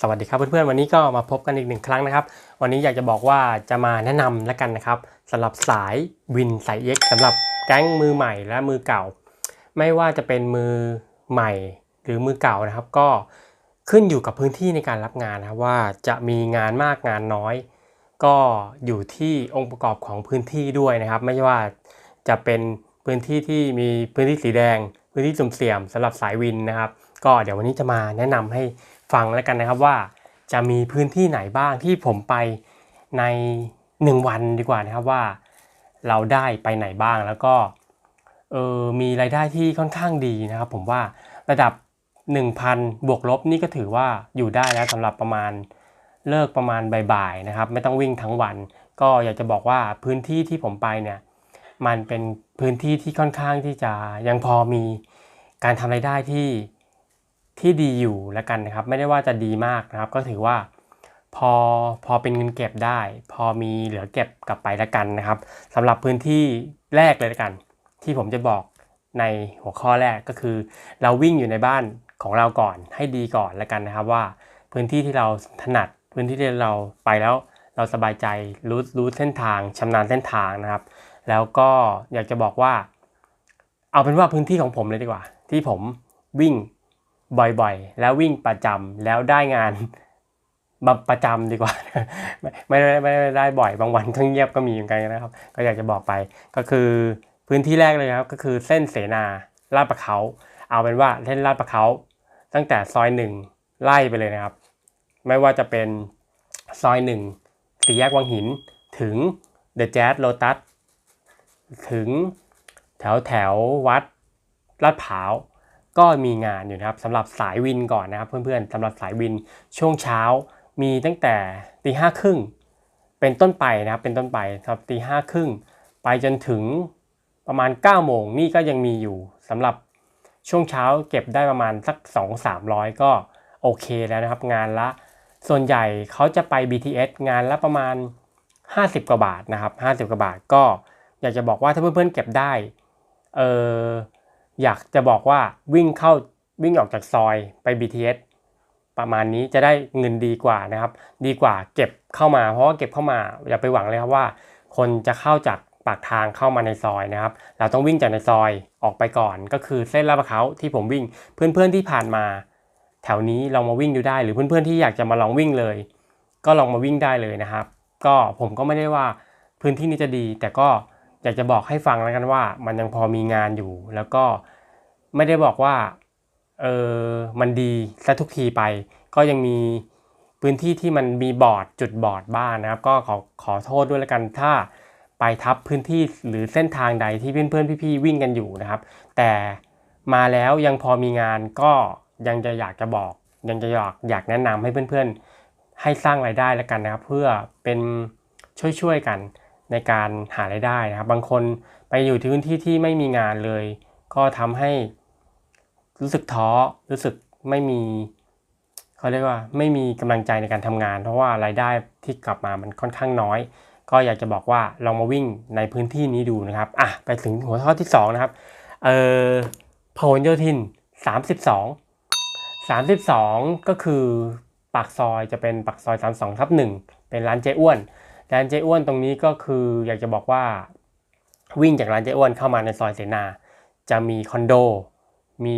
สวัสดีครับเพื่อนๆวันนี้ก็มาพบกันอีกหนึ่งครั้งนะครับ วันนี้อยากจะบอกว่าจะมาแนะนำแล้วกันนะครับสำหรับสายวินสายเอ็กสำหรับแก๊งมือใหม่และมือเก่า ไม่ว่าจะเป็นมือใหม่หรือมือเก่านะครับ ก็ขึ้นอยู่กับพื้นที่ในการรับงานนะว่าจะมีงานมากงานน้อย ก็อยู่ที่องค์ประกอบของพื้นที่ด้วยนะครับ ไม่ว่าจะเป็นพื้นที่ที่มีพื้นที่สีแดง พื้นที่สุ่มเสี่ยมสำหรับสายวินนะครับ ก็เดี๋ยววันนี้จะมาแนะนำให้ ฟังแล้วกันนะครับว่าจะมีพื้นที่ไหนบ้างที่ผมไปใน 1 วันดีกว่านะครับว่า เราได้ไปไหนบ้างแล้วก็เออมีรายได้ที่ค่อนข้างดีนะครับ ผมว่าระดับ 1,000 บวกลบนี่ก็ถือว่าอยู่ได้แล้วสำหรับประมาณเลิกประมาณบ่ายๆนะครับ ไม่ต้องวิ่งทั้งวัน ก็อยากจะบอกว่าพื้นที่ที่ผมไปเนี่ยมันเป็นพื้นที่ที่ค่อนข้างที่จะยังพอมีการทำรายได้ที่ ที่ดีอยู่แล้วกันนะครับ ไม่ได้ว่าจะดีมากนะครับ ก็ถือว่าพอพอเป็นเงินเก็บได้ พอมีเหลือเก็บกลับไปแล้วกันนะครับสำหรับพื้นที่แรกเลยแล้วกัน ที่ผมจะบอกในหัวข้อแรกก็คือ เราวิ่งอยู่ในบ้านของเราก่อนให้ดีก่อนแล้วกันนะครับ ว่าพื้นที่ที่เราถนัดพื้นที่ที่เราไปแล้วเราสบายใจรู้รู้เส้นทางชำนาญเส้นทางนะครับ แล้วก็อยากจะบอกว่า เอาเป็นว่าพื้นที่ของผมเลยดีกว่า ที่ผมวิ่ง บ่อยๆ แล้ววิ่งประจำแล้วได้งานบบประจำดีกว่า ไม่ไม่ไม่ไม่ได้บ่อยบางวันก็เงียบก็มีเหมือนกันนะครับ ก็อยากจะบอกไปก็คือพื้นที่แรกเลยครับก็คือเส้นเสนาลาดประเขาเอาเป็นว่าเส้นลาดประเขาตั้งแต่ซอยหนึ่งไล่ไปเลยนะครับ ไม่ว่าจะเป็นซอยหนึ่งสี่แยกวังหินถึงเดอะแจ๊สโลตัสถึงแถวแถววัดลาดพร้าว ก็มีงานอยู่นะครับสำหรับสายวินก่อนนะครับ เพื่อนๆสำหรับสายวินช่วงเช้ามีตั้งแต่ตีห้าครึ่งเป็นต้นไปนะครับเป็นต้นไปครับตีห้าครึ่งไปจนถึงประมาณ9โมงนี่ก็ยังมีอยู่สำหรับช่วงเช้าเก็บได้ประมาณสัก 2-300 ก็โอเคแล้วนะครับ งานละส่วนใหญ่เขาจะไป BTS งานละประมาณ 50 กว่าบาทนะครับ 50 กว่าบาทก็อยากจะบอกว่าถ้าเพื่อนๆเก็บได้เออ อยากจะบอกว่าวิ่งเข้าวิ่งออกจากซอยไป BTS ประมาณนี้จะได้เงินดีกว่านะครับ ดีกว่าเก็บเข้ามา เพราะว่าเก็บเข้ามาอย่าไปหวังเลยครับว่า คนจะเข้าจากปากทางเข้ามาในซอยนะครับ เราต้องวิ่งจากในซอยออกไปก่อน ก็คือเส้นลาดพร้าวที่ผมวิ่งเพื่อนๆที่ผ่านมา แถวนี้ลองมาวิ่งดูได้ หรือเพื่อนๆที่อยากจะมาลองวิ่งเลย ก็ลองมาวิ่งได้เลยนะครับ ก็ผมก็ไม่ได้ว่าพื้นที่นี้จะดีแต่ก็ อยากจะบอกให้ฟังแล้วกันว่า มันยังพอมีงานอยู่ แล้วก็ไม่ได้บอกว่าเออมันดีซะทุกทีไป ก็ยังมีพื้นที่ที่มันมีบอร์ดจุดบอร์ดบ้างนะครับ ก็ขอขอโทษด้วยแล้วกันถ้าไปทับพื้นที่หรือเส้นทางใดที่เพื่อนๆพี่ๆวิ่งกันอยู่นะครับ แต่มาแล้วยังพอมีงานก็ยังจะอยากจะบอก ยังจะอยากอยากแนะนำให้เพื่อนๆ ให้สร้างรายได้แล้วกันนะครับ เพื่อเป็นช่วยๆกัน ในการหารายได้นะครับ บางคนไปอยู่ที่พื้นที่ที่ไม่มีงานเลย ก็ทำให้รู้สึกท้อรู้สึกไม่มีเขาเรียกว่าไม่มีกำลังใจในการทำงาน เพราะว่ารายได้ที่กลับมามันค่อนข้างน้อย ก็อยากจะบอกว่าลองมาวิ่งในพื้นที่นี้ดูนะครับอะไปถึงหัวข้อที่ 2 นะครับเอ่อพหลโยธิน 32 32 ก็คือปากซอยจะเป็นปากซอย 32ทับ1เป็นร้านเจ๊อ้วน ร้านเจ๊อ้วนตรงนี้ก็คืออยากจะบอกว่า วิ่งจากร้านเจ๊อ้วนเข้ามาในซอยเสนา จะมีคอนโด มี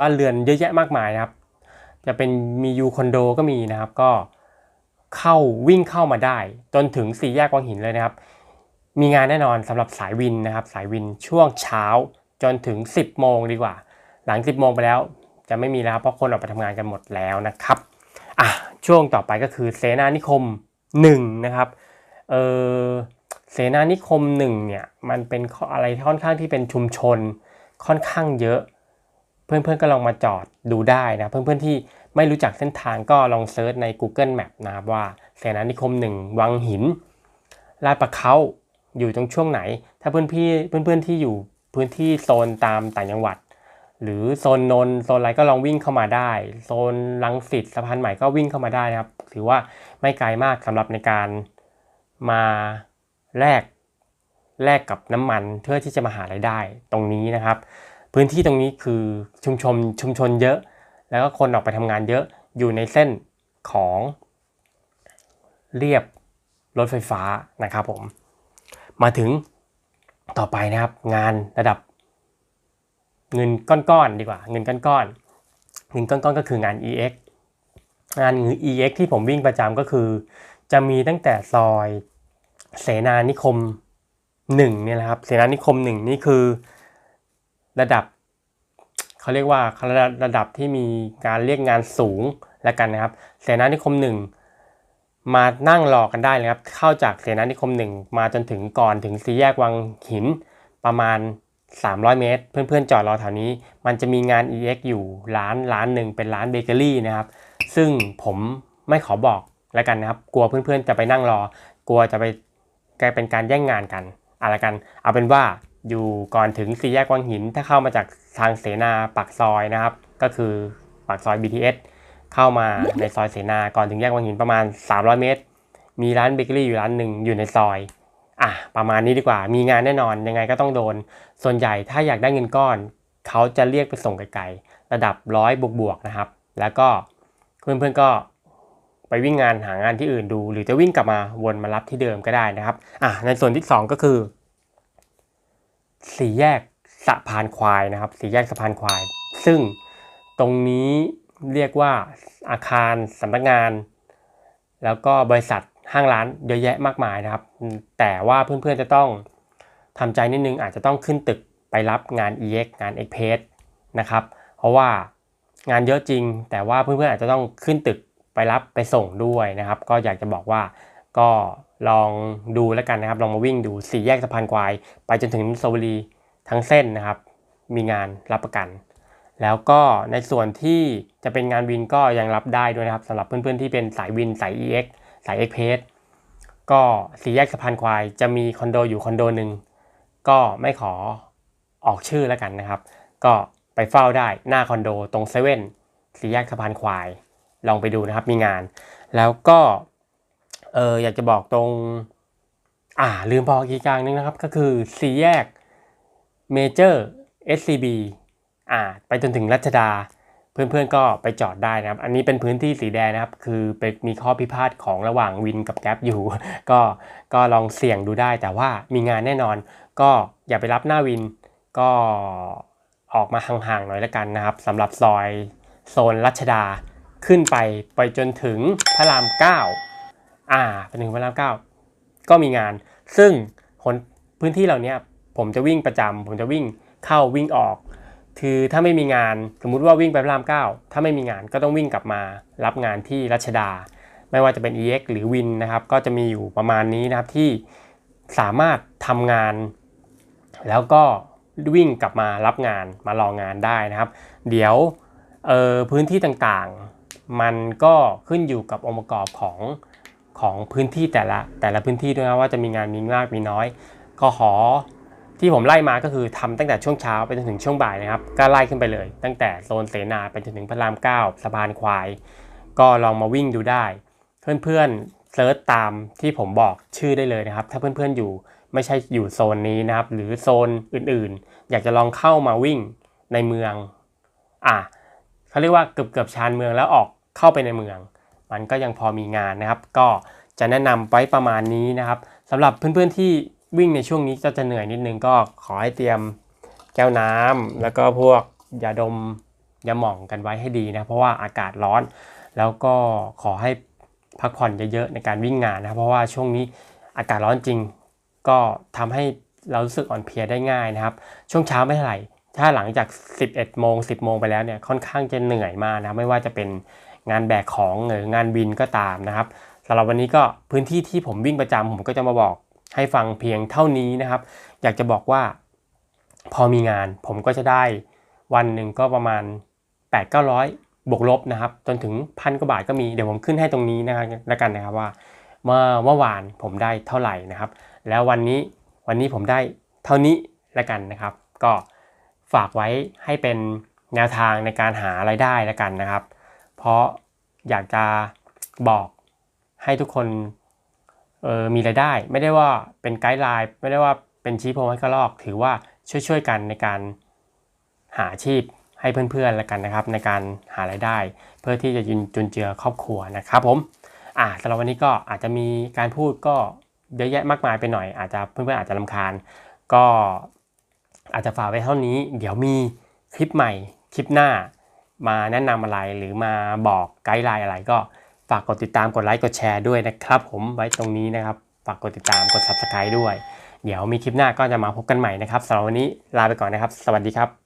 บ้านเรือนเยอะแยะมากมายนะครับ จะเป็นมียูคอนโดก็มีนะครับ ก็เข้าวิ่งเข้ามาได้ จนถึงสี่แยกวังหินเลยนะครับ มีงานแน่นอนสำหรับสายวินนะครับ สายวินช่วงเช้าจนถึง 10 โมงดีกว่า หลัง 10 โมงไปแล้วจะไม่มีแล้วเพราะคนออกไปทำงานกันหมดแล้วนะครับอะช่วงต่อไปก็คือเสนานิคม 1 นะครับ เออเสนานิคม1เนี่ยมันเป็นอะไรค่อนข้างที่เป็นชุมชนค่อนข้างเยอะ เพื่อนๆก็ลองมาจอดดูได้นะเพื่อนๆที่ไม่รู้จักเส้นทางก็ลองเซิร์ชใน Google Map นะครับว่าเสนานิคม1วังหินลาดประเขาอยู่ตรงช่วงไหน ถ้าเพื่อนพี่เพื่อนๆที่อยู่พื้นที่โซนตามต่างจังหวัด หรือโซนนนโซนอะไรก็ลองวิ่งเข้ามาได้ โซนลังสิตสะพานใหม่ก็วิ่งเข้ามาได้นะครับ ถือว่าไม่ไกลมากสำหรับในการ มาแลกแลกกับน้ำมันเพื่อที่จะมาหารายได้ตรงนี้นะครับ พื้นที่ตรงนี้คือชุมชนชุมชนเยอะ แล้วก็คนออกไปทำงานเยอะอยู่ในเส้นของเรียบรถไฟฟ้านะครับผม มาถึงต่อไปนะครับ งานระดับ เงินก้อนๆดีกว่า เงินก้อนๆเงินก้อนๆก็คืองาน EX งาน EX ที่ผมวิ่งประจำก็คือ จะมีตั้งแต่ซอยเสนานิคมหนึ่งเนี่ยนะครับ เสนานิคมหนึ่งนี่คือระดับเขาเรียกว่าระดับระดับที่มีการเรียกงานสูงแล้วกันนะครับ เสนานิคมหนึ่งมานั่งรอกันได้เลยครับ เข้าจากเสนานิคมหนึ่งมาจนถึงก่อนถึงสี่แยกวังหินประมาณ 300 เมตร เพื่อนๆจอดรอแถวนี้ มันจะมีงาน EX อยู่ร้านร้านหนึ่งเป็นร้านเบเกอรี่นะครับ ซึ่งผมไม่ขอบอก แล้วกันนะครับ กลัวเพื่อนๆจะไปนั่งรอ กลัวจะไปกลายเป็นการแย่งงานกันอะไรกัน เอาเป็นว่าอยู่ก่อนถึงสี่แยกวังหิน ถ้าเข้ามาจากทางเสนาปากซอยนะครับ ก็คือปากซอย BTS เข้ามาในซอยเสนา ก่อนถึงแยกวังหินประมาณ 300 เมตร มีร้านเบเกอรี่อยู่ร้านหนึ่งอยู่ในซอย อะ ประมาณนี้ดีกว่า มีงานแน่นอน ยังไงก็ต้องโดน ส่วนใหญ่ถ้าอยากได้เงินก้อน เขาจะเรียกไปส่งไกลๆ ระดับร้อยบวกๆนะครับ แล้วก็เพื่อนๆก็ ไปวิ่งงานหางานที่อื่นดู หรือจะวิ่งกลับมาวนมารับที่เดิมก็ได้นะครับอะในส่วนที่ 2 ก็คือสี่แยกสะพานควายนะครับสี่แยกสะพานควาย ซึ่งตรงนี้เรียกว่าอาคารสำนักงาน แล้วก็บริษัทห้างร้านเยอะแยะมากมายนะครับ แต่ว่าเพื่อนๆจะต้องทำใจนิดนึงอาจจะต้องขึ้นตึกไปรับงาน EX งาน e x p r e s s นะครับ เพราะว่างานเยอะจริง แต่ว่าเพื่อนๆอาจจะต้องขึ้นตึก ไปรับไปส่งด้วยนะครับ ก็อยากจะบอกว่าก็ลองดูแล้วกันนะครับ ลองมาวิ่งดูสี่แยกสะพานควาย ไปจนถึงโซบุรีทั้งเส้นนะครับ มีงานรับประกัน แล้วก็ในส่วนที่จะเป็นงานวินก็ยังรับได้ด้วยนะครับสำหรับเพื่อนๆที่เป็นสายวินสาย EX สาย e x p r e s s ก็สี่แยกสะพานควายจะมีคอนโดอยู่คอนโดหนึ่งก็ไม่ขอออกชื่อแล้วกันนะครับ ก็ไปเฝ้าได้หน้าคอนโดตรงเซเว่นสี่แยกสะพานควาย ลองไปดูนะครับมีงาน แล้วก็เอออยากจะบอกตรงอ่าลืมบอกอีกอย่างหนึงนะครับ ก็คือสี่แยกเมเจอร์ SCB อ่าไปจนถึงรัชดา เพื่อนๆก็ไปจอดได้นะครับ อันนี้เป็นพื้นที่สีแดงนะครับ คือเป็นมีข้อพิพาทของระหว่างวินกับแก๊ปอยู่ ก็ก็ลองเสี่ยงดูได้ แต่ว่ามีงานแน่นอน ก็อย่าไปรับหน้าวิน ก็ออกมาห่างๆหน่อยละกันนะครับสำหรับซอยโซนรัชดา ขึ้นไปไปจนถึงพระราม9อ่าไปถึงพระราม9ก็มีงาน ซึ่งคนพื้นที่เหล่านี้ผมจะวิ่งประจำผมจะวิ่งเข้าวิ่งออก คือถ้าไม่มีงานสมมุติว่าวิ่งไปพระราม9ถ้าไม่มีงานก็ต้องวิ่งกลับมารับงานที่รัชดา ไม่ว่าจะเป็น EX หรือวินนะครับ ก็จะมีอยู่ประมาณนี้นะครับที่สามารถทำงาน แล้วก็วิ่งกลับมารับงานมารองานได้นะครับ เดี๋ยวพื้นที่ต่างๆ มันก็ขึ้นอยู่กับองค์ประกอบของของพื้นที่แต่ละแต่ละพื้นที่ด้วยนะว่าจะมีงานมีมากมีน้อยก็ขอที่ผมไล่มาก็คือทำตั้งแต่ช่วงเช้าไปจนถึงช่วงบ่ายนะครับ ก็ไล่ขึ้นไปเลย ตั้งแต่โซนเสนาไปจนถึงพระรามเก้าสะพานควาย ก็ลองมาวิ่งดูได้ เพื่อนๆเซิร์ชตามที่ผมบอกชื่อได้เลยนะครับ ถ้าเพื่อนๆอยู่ไม่ใช่อยู่โซนนี้นะครับ หรือโซนอื่นๆ อยากจะลองเข้ามาวิ่งในเมือง อะเขาเรียกว่าเกือบเกือบๆชานเมืองแล้วออก เข้าไปในเมือง มันก็ยังพอมีงานนะครับ ก็จะแนะนำไว้ประมาณนี้นะครับสำหรับเพื่อนๆที่วิ่งในช่วงนี้ก็จะเหนื่อยนิดนึงก็ขอให้เตรียมแก้วน้ำแล้วก็พวกยาดมยาหม่องกันไว้ให้ดีนะเพราะว่าอากาศร้อน แล้วก็ขอให้พักผ่อนเยอะๆในการวิ่งงานนะครับ เพราะว่าช่วงนี้อากาศร้อนจริง ก็ทำให้เรารู้สึกอ่อนเพลียได้ง่ายนะครับ ช่วงเช้าไม่เท่าไหร่ถ้าหลังจาก 11โมง10 โมงไปแล้วเนี่ยค่อนข้างจะเหนื่อยมากนะไม่ว่าจะเป็น งานแบกของหรืองานบินก็ตามนะครับสำหรับวันนี้ก็พื้นที่ที่ผมวิ่งประจำผมก็จะมาบอกให้ฟังเพียงเท่านี้นะครับ อยากจะบอกว่าพอมีงานผมก็จะได้วันหนึ่งก็ประมาณ 8 9 0 0 บวกลบนะครับ จนถึงพันกว่าบาทก็มีเดี๋ยวผมขึ้นให้ตรงนี้นะครับแล้วกันนะครับว่าเมื่อเมื่อวานผมได้เท่าไหร่นะครับ แล้ววันนี้วันนี้ผมได้เท่านี้แล้วกันนะครับ ก็ฝากไว้ให้เป็นแนวทางในการหาไรายได้แล้วกันนะครับ ราะอยากจะบอกให้ทุกคนเออมีรายได้ ไม่ได้ว่าเป็นไกด์ไลน์ไม่ได้ว่าเป็นชี้โพงให้กระลอก ถือว่าช่วยๆกันในการหาอาชีพให้เพื่อนๆแล้วกันนะครับ ในการหารายได้ เพื่อที่จะยุนจุนเจือครอบครัวนะครับผมอ่าสำหรับวันนี้ก็อาจจะมีการพูดก็เยอะแยะมากมายไปหน่อย อาจจะเพื่อนๆอาจจะลำคาญ ก็อาจจะฝากไว้เท่านี้ เดี๋ยวมีคลิปใหม่คลิปหน้า มาแนะนำอะไรหรือมาบอกไกด์ไลน์อะไรก็ฝากกดติดตามกดไลค์กดแชร์ด้วยนะครับ ผมไว้ตรงนี้นะครับ ฝากกดติดตามกด subscribe ด้วย เดี๋ยวมีคลิปหน้าก็จะมาพบกันใหม่นะครับสำหรับวันนี้ลาไปก่อนนะครับ สวัสดีครับ